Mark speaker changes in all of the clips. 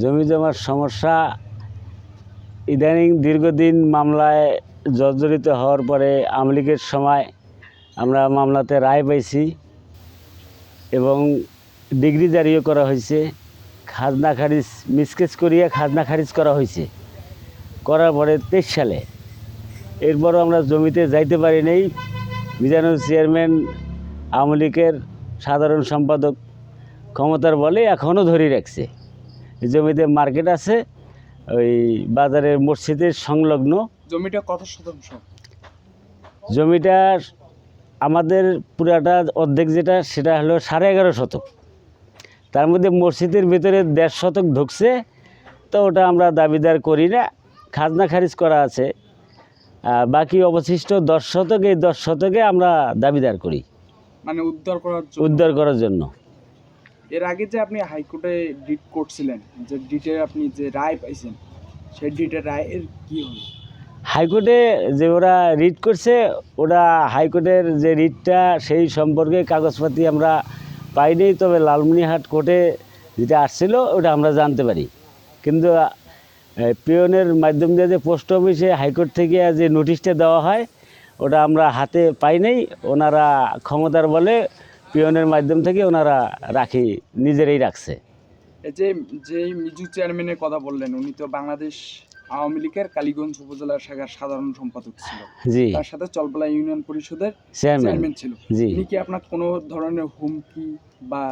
Speaker 1: জমি জমার সমস্যা, ইদানিং দীর্ঘদিন মামলায় জর্জরিত হওয়ার পরে আমলিগের সময় আমরা মামলাতে রায় পাইছি এবং ডিগ্রি জারিও করা হয়েছে, খাজনা খারিজ, মিসকেস করিয়ে খাজনা খারিজ করা হয়েছে। করার পরে তেইশ সালে। এরপরও আমরা জমিতে যাইতে পারি নাই। মিজানুর চেয়ারম্যান আওয়ামী লীগের সাধারণ সম্পাদক ক্ষমতার বলে এখনও ধরে রাখছে। জমিতে মার্কেট আছে ওই বাজারের মসজিদের সংলগ্ন।
Speaker 2: জমিটা কত শতাংশ?
Speaker 1: জমিটা আমাদের পুরাটা অর্ধেক যেটা সেটা হলো সাড়ে এগারো শতক। তার মধ্যে মসজিদের ভিতরে দেড় শতক ঢুকছে তো ওটা আমরা দাবিদার করি না খাজনা খারিজ করা আছে। বাকি অবশিষ্ট দশ শতক এই দশ শতকে আমরা দাবিদার করি।
Speaker 2: মানে উদ্ধার করার
Speaker 1: উদ্ধার করার জন্য।
Speaker 2: এর আগে যে আপনি হাইকোর্টে ডিট করছিলেন, যে ডিটের আপনি যে রায় পাইছেন, সেই ডিটের রায়ের কি হলো?
Speaker 1: হাইকোর্টে যে ওরা রিট করছে, ওরা হাইকোর্টের যে রিটটা সেই সম্পর্কে কাগজপাতি আমরা পাইনি, তবে লালমনিহাট কোর্টে যেটা আসছিল, ওটা আমরা জানতে পারি। কিন্তু পিওনের মাধ্যম দিয়ে যে পোস্ট অফিসে হাইকোর্ট থেকে যে নোটিশটা দেওয়া হয়, ওটা আমরা হাতে পাই নাই। ওনারা ক্ষমতার বলে পিওনের মাধ্যম থেকে ওনারা রাখি নিজেরাই রাখছে।
Speaker 2: এই যে যে মিজু চেয়ারম্যানের কথা বললেন উনি তো বাংলাদেশ আওয়ামী লীগের কালীগঞ্জ উপজেলা শাখার সাধারণ সম্পাদক ছিল।
Speaker 1: জি।
Speaker 2: তার সাথে চলপলা ইউনিয়ন পরিষদের
Speaker 1: চেয়ারম্যান
Speaker 2: চেয়ারম্যান ছিল।
Speaker 1: জি।
Speaker 2: উনি কি আপনার কোনো ধরনের হুমকি বা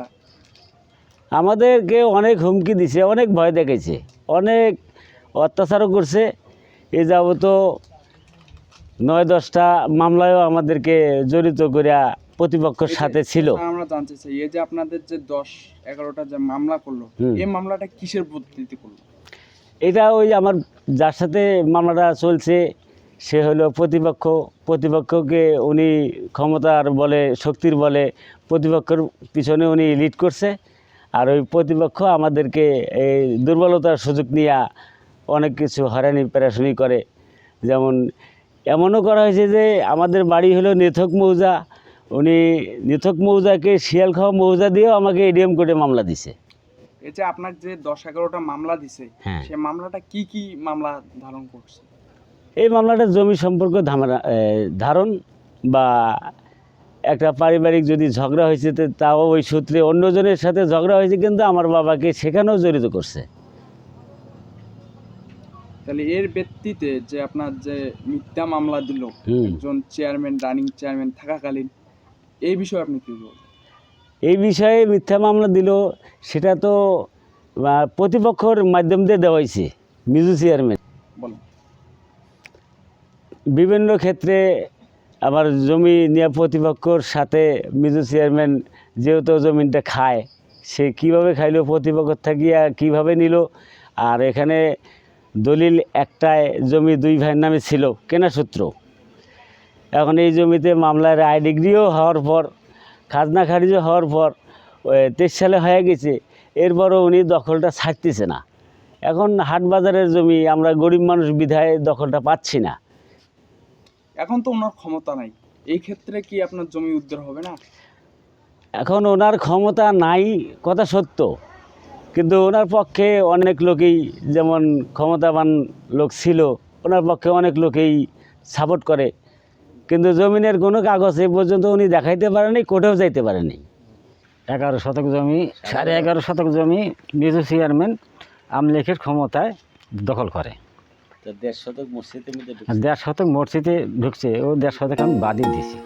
Speaker 1: আমাদেরকে অনেক হুমকি দিছে অনেক ভয় দেখেছে অনেক অত্যাচারও করছে। এ যাবত নয় দশটা মামলায়ও আমাদেরকে জড়িত করিয়া প্রতিপক্ষের সাথে ছিল।
Speaker 2: আমরা জানতে চাই এই যে আপনাদের যে দশ এগারোটা যে মামলা করল এই মামলাটা কিসের পদ্ধতিতে করল?
Speaker 1: এটা ওই আমার যার সাথে মামলাটা চলছে সে হলো প্রতিপক্ষ। প্রতিপক্ষকে উনি ক্ষমতার বলে শক্তির বলে প্রতিপক্ষের পিছনে উনি লিড করছে। আর ওই প্রতিপক্ষ আমাদেরকে এই দুর্বলতার সুযোগ নিয়ে অনেক কিছু হয়রানি পেরাশুনি করে। যেমন এমনও করা হয়েছে যে আমাদের বাড়ি হলো নেথক মৌজা। উনি নিথক মৌজাকে শিয়ালখাওয়া মৌজা দিয়েও আমাকে এডিএম কোর্টে মামলা দিছে
Speaker 2: এই যে আপনার যে দশ এগারোটা মামলা দিছে
Speaker 1: হ্যাঁ।
Speaker 2: সে মামলাটা কি কি মামলা ধারণ করছে
Speaker 1: এই মামলাটা জমি সম্পর্ক ধারণ বা একটা পারিবারিক যদি ঝগড়া হয়েছে তাও ওই সূত্রে অন্যজনের সাথে ঝগড়া হয়েছে কিন্তু আমার বাবাকে সেখানেও জড়িত করছে
Speaker 2: তাহলে এর ভিত্তিতে যে আপনার যে মিথ্যা মামলা দিল। একজন চেয়ারম্যান রানিং চেয়ারম্যান থাকাকালীন এই বিষয়ে আপনি কি বলবেন?
Speaker 1: এই বিষয়ে মিথ্যা মামলা দিল সেটা তো প্রতিপক্ষর মাধ্যম দিয়ে দেওয়া হয়েছে মিজু চেয়ারম্যান বিভিন্ন ক্ষেত্রে আমার জমি নিয়ে প্রতিপক্ষর সাথে মিজু চেয়ারম্যান যেহেতু জমিনটা খায় সে কীভাবে খাইলো প্রতিপক্ষ থাকিয়া কীভাবে নিল আর এখানে দলিল একটায় জমি দুই ভাইয়ের নামে ছিল কেনা সূত্র। এখন এই জমিতে মামলার আই ডিগ্রিও হওয়ার পর খাজনা খারিজও হওয়ার পর তেইশ সালে হয়ে গেছে। এরপরও উনি দখলটা ছাড়তেছে না। এখন হাট বাজারের জমি আমরা গরিব মানুষ বিধায় দখলটা পাচ্ছি না।
Speaker 2: এখন তো ওনার ক্ষমতা নাই। এই ক্ষেত্রে কি আপনার জমি উদ্ধার হবে না?
Speaker 1: এখন ওনার ক্ষমতা নাই কথা সত্য। কিন্তু ওনার পক্ষে অনেক লোকেই যেমন ক্ষমতাবান লোক ছিল ওনার পক্ষে অনেক লোকেই সাপোর্ট করে। কিন্তু জমিনের কোনো কাগজ এ পর্যন্ত উনি দেখাইতে পারেনি কোর্টেও যাইতে পারেনি।
Speaker 3: এগারো শতক জমি সাড়ে এগারো শতক জমি মিজু চেয়ারম্যান আমলেখের ক্ষমতায় দখল করে।
Speaker 1: দেড় শতক
Speaker 3: মসজিদে দেড় শতক মসজিদে ঢুকছে ও দেড় শতক আমি বাদই দিছি